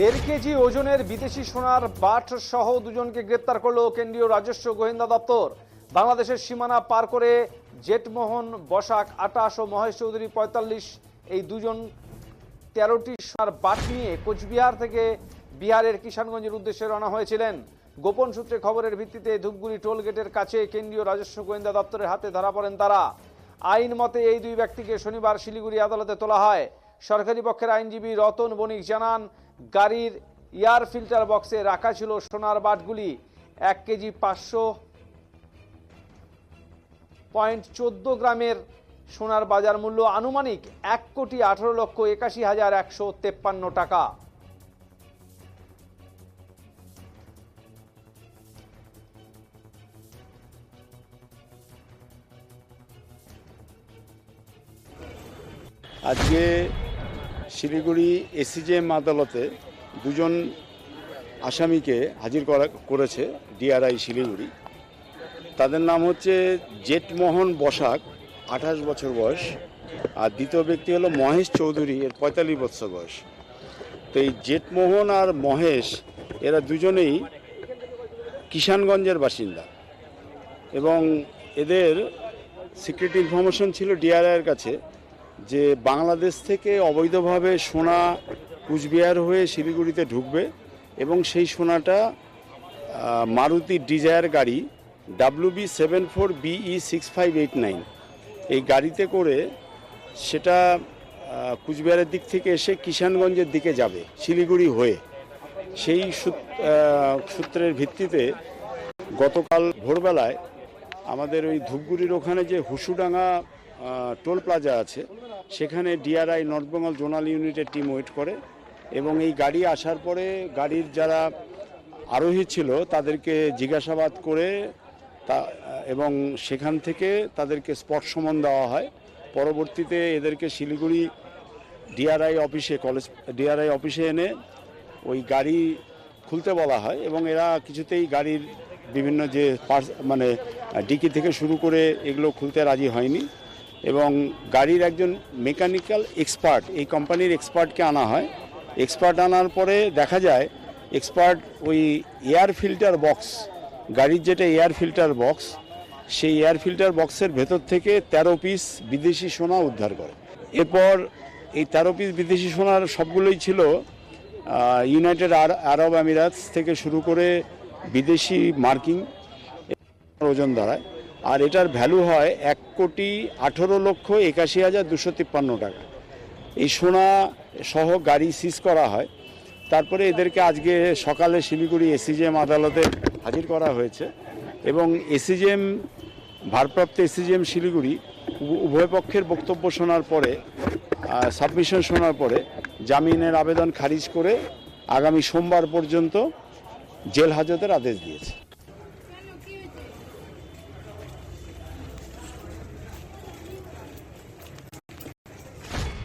দেড় কেজি ওজনের বিদেশি সোনার বাট সহ দুজনকে গ্রেপ্তার করল কেন্দ্রীয় রাজস্ব গোয়েন্দা দপ্তর। বাংলাদেশের সীমানা পার করে জেটমোহন, বসাক, আটাশ ও মহেশ চৌধুরী পঁয়তাল্লিশ এই দুজন তেরোটি সোনার বাট নিয়ে কোচবিহার থেকে বিহারের কিষানগঞ্জের উদ্দেশ্যে রওনা হয়েছিলেন। গোপন সূত্রে খবরের ভিত্তিতে ধূপগুড়ি টোল গেটের কাছে কেন্দ্রীয় রাজস্ব গোয়েন্দা দপ্তরের হাতে ধরা পড়েন তারা। আইন মতে এই দুই ব্যক্তিকে শনিবার শিলিগুড়ি আদালতে তোলা হয়। সরকারি পক্ষের আইনজীবী রতন বণিক জানান গাড়ির এয়ার ফিল্টার বক্সে রাখা ছিল সোনার বাটগুলি। এক কেজি পাঁচশো পয়েন্ট চোদ্দ গ্রামের সোনার বাজার মূল্য আনুমানিক এক কোটি আঠারো লক্ষ একাশি হাজার একশো তেপ্পান্ন টাকা। আজকে শিলিগুড়ি এসিজেএম আদালতে দুজন আসামিকে হাজির করা করেছে ডিআরআই শিলিগুড়ি। তাদের নাম হচ্ছে জেটমোহন বসাক, আঠাশ বছর বয়স, আর দ্বিতীয় ব্যক্তি হলো মহেশ চৌধুরী, এর পঁয়তাল্লিশ বছর বয়স। তো এই জেটমোহন আর মহেশ, এরা দুজনেই কিষানগঞ্জের বাসিন্দা। এবং এদের সিক্রেট ইনফরমেশন ছিল ডিআরআইয়ের কাছে। যে বাংলাদেশ থেকে অবৈধভাবে সোনা কুচবিহার হয়ে শিলিগুড়িতে ঢুকবে এবং সেই সোনাটা মারুতি ডিজায়ার গাড়ি W B seven four B E six five eight nine এই গাড়িতে করে সেটা কুচবিহারের দিক থেকে এসে কিষানগঞ্জের দিকে যাবে, শিলিগুড়ি হয়ে। সেই সূত- সূত্রের ভিত্তিতে গতকাল ভোরবেলায় আমাদের ওই ধূপগুড়ির ওখানে যে হুসুডাঙ্গা টোল প্লাজা আছে সেখানে ডিআরআই নর্থ বেঙ্গল জোনাল ইউনিটের টিম ওয়েট করে এবং এই গাড়ি আসার পরে গাড়ির যারা আরোহী ছিল তাদেরকে জিজ্ঞাসাবাদ করে তা, এবং সেখান থেকে তাদেরকে স্পট সমন দেওয়া হয়। পরবর্তীতে এদেরকে শিলিগুড়ি ডিআরআই অফিসে কলেজ ডিআরআই অফিসে এনে ওই গাড়ি খুলতে বলা হয় এবং এরা কিছুতেই গাড়ির বিভিন্ন যে পার্স মানে ডিকি থেকে শুরু করে এগুলো খুলতে রাজি হয়নি। এবং গাড়ির একজন মেকানিক্যাল এক্সপার্ট, এই কোম্পানির এক্সপার্টকে আনা হয়। এক্সপার্ট আনার পরে দেখা যায়, এক্সপার্ট ওই এয়ার ফিল্টার বক্স, গাড়ির যেটা এয়ার ফিল্টার বক্স, সেই এয়ার ফিল্টার বক্সের ভেতর থেকে তেরো পিস বিদেশি সোনা উদ্ধার করে। এরপর এই তেরো পিস বিদেশি সোনার সবগুলোই ছিল ইউনাইটেড আর- আরব আমিরাতস থেকে শুরু করে বিদেশি মার্কিং ওজন দাঁড়ায়। আর এটার ভ্যালু হয় এক কোটি আঠেরো লক্ষ একাশি হাজার দুশো তিপ্পান্ন টাকা। এই সোনা সহ গাড়ি সিজ করা হয়। তারপরে এদেরকে আজকে সকালে শিলিগুড়ি এসিজিএম আদালতে হাজির করা হয়েছে এবং এসিজিএম ভারপ্রাপ্ত এসিজিএম শিলিগুড়ি উভ- উভয় পক্ষের বক্তব্য শোনার পরে সাবমিশন শোনার পরে জামিনের আবেদন খারিজ করে আগামী সোমবার পর্যন্ত জেল হাজতের আদেশ দিয়েছে।